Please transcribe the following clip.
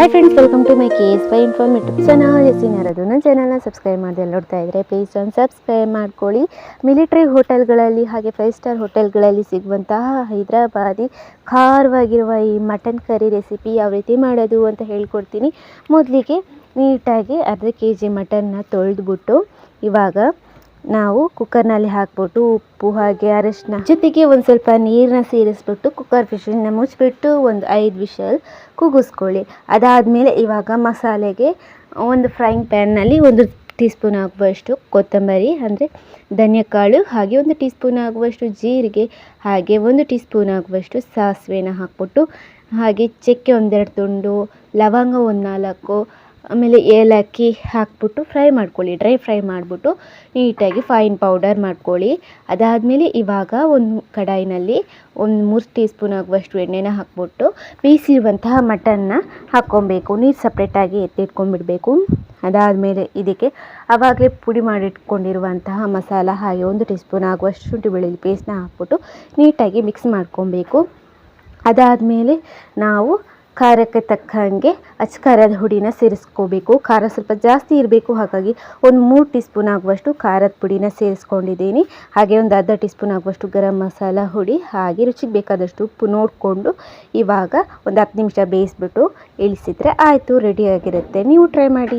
Hi friends welcome to my K S by informative channel ಇರೋದು ನನ್ನ ಚಾನಲ್ನ subscribe ಮಾಡಿ ಎಲ್ಲ ನೋಡ್ತಾ ಇದ್ದರೆ ಪ್ಲೀಸ್ ಒಂದು ಸಬ್ಸ್ಕ್ರೈಬ್ ಮಾಡ್ಕೊಳ್ಳಿ ಮಿಲಿಟ್ರಿ ಹೋಟೆಲ್ಗಳಲ್ಲಿ ಹಾಗೆ ಫೈವ್ ಸ್ಟಾರ್ ಹೋಟೆಲ್ಗಳಲ್ಲಿ ಸಿಗುವಂತಹ ಹೈದರಾಬಾದಿ ಖಾರವಾಗಿರುವ ಈ ಮಟನ್ ಕರಿ ರೆಸಿಪಿ ಯಾವ ರೀತಿ ಮಾಡೋದು ಅಂತ ಹೇಳ್ಕೊಡ್ತೀನಿ. ಮೊದಲಿಗೆ ನೀಟಾಗಿ ಅರ್ಧ ಕೆ ಜಿ ಮಟನ್ನ ತೊಳೆದ್ಬಿಟ್ಟು ಇವಾಗ ನಾವು ಕುಕ್ಕರ್ನಲ್ಲಿ ಹಾಕ್ಬಿಟ್ಟು ಉಪ್ಪು ಹಾಗೆ ಅರಶಿನ ಜೊತೆಗೆ ಒಂದು ಸ್ವಲ್ಪ ನೀರನ್ನ ಸೇರಿಸ್ಬಿಟ್ಟು ಕುಕ್ಕರ್ ಫಿಶನ್ನ ಮುಚ್ಚಿಬಿಟ್ಟು ಒಂದು ಐದು ವಿಷಲ್ ಕೂಗಿಸ್ಕೊಳ್ಳಿ ಅದಾದಮೇಲೆ ಇವಾಗ ಮಸಾಲೆಗೆ ಒಂದು ಫ್ರೈಂಗ್ ಪ್ಯಾನ್ನಲ್ಲಿ ಒಂದು ಟೀ ಸ್ಪೂನ್ ಆಗುವಷ್ಟು ಕೊತ್ತಂಬರಿ, ಅಂದರೆ ಧನಿಯಕಾಳು ಹಾಗೆ ಒಂದು ಟೀ ಸ್ಪೂನ್ ಆಗುವಷ್ಟು ಜೀರಿಗೆ ಹಾಗೆ ಒಂದು ಟೀ ಸ್ಪೂನ್ ಆಗುವಷ್ಟು ಸಾಸಿವೆನ ಹಾಕ್ಬಿಟ್ಟು ಹಾಗೆ ಚಕ್ಕೆ ಒಂದೆರಡು ತುಂಡು ಲವಂಗ ಒಂದು ನಾಲ್ಕು ಆಮೇಲೆ ಏಲಕ್ಕಿ ಹಾಕ್ಬಿಟ್ಟು ಫ್ರೈ ಮಾಡ್ಕೊಳ್ಳಿ. ಡ್ರೈ ಫ್ರೈ ಮಾಡಿಬಿಟ್ಟು ನೀಟಾಗಿ ಫೈನ್ ಪೌಡರ್ ಮಾಡ್ಕೊಳ್ಳಿ. ಅದಾದಮೇಲೆ ಇವಾಗ ಒಂದು ಕಡಾಯಿನಲ್ಲಿ ಒಂದು ಮೂರು ಟೀ ಸ್ಪೂನ್ ಆಗುವಷ್ಟು ಎಣ್ಣೆನ ಹಾಕ್ಬಿಟ್ಟು ಬೇಯಿಸಿರುವಂತಹ ಮಟನ್ನ ಹಾಕ್ಕೊಬೇಕು. ನೀರು ಸಪ್ರೇಟಾಗಿ ಎತ್ತಿಟ್ಕೊಂಡ್ಬಿಡಬೇಕು. ಅದಾದಮೇಲೆ ಇದಕ್ಕೆ ಆವಾಗಲೇ ಪುಡಿ ಮಾಡಿಟ್ಕೊಂಡಿರುವಂತಹ ಮಸಾಲ ಹಾಗೆ ಒಂದು ಟೀ ಸ್ಪೂನ್ ಆಗುವಷ್ಟು ಶುಂಠಿ ಬೆಳ್ಳುಳ್ಳಿ ಪೇಸ್ಟ್ನ ಹಾಕ್ಬಿಟ್ಟು ನೀಟಾಗಿ ಮಿಕ್ಸ್ ಮಾಡ್ಕೊಬೇಕು. ಅದಾದಮೇಲೆ ನಾವು ಖಾರಕ್ಕೆ ತಕ್ಕಂಗೆ ಅಚ್ಚ ಖಾರದ ಹುಡಿನ ಸೇರಿಸ್ಕೋಬೇಕು. ಖಾರ ಸ್ವಲ್ಪ ಜಾಸ್ತಿ ಇರಬೇಕು, ಹಾಗಾಗಿ ಒಂದು ಮೂರು ಟೀ ಸ್ಪೂನ್ ಆಗುವಷ್ಟು ಖಾರದ ಪುಡಿನ ಸೇರಿಸ್ಕೊಂಡಿದ್ದೀನಿ. ಹಾಗೆ ಒಂದು ಅರ್ಧ ಟೀ ಸ್ಪೂನ್ ಆಗುವಷ್ಟು ಗರಂ ಮಸಾಲ ಹುಡಿ, ಹಾಗೆ ರುಚಿಗೆ ಬೇಕಾದಷ್ಟು ಉಪ್ಪು ನೋಡಿಕೊಂಡು ಇವಾಗ ಒಂದು ಹತ್ತು ನಿಮಿಷ ಬೇಯಿಸ್ಬಿಟ್ಟು ಇಳಿಸಿದ್ರೆ ಆಯಿತು ರೆಡಿಯಾಗಿರುತ್ತೆ ನೀವು ಟ್ರೈ ಮಾಡಿ.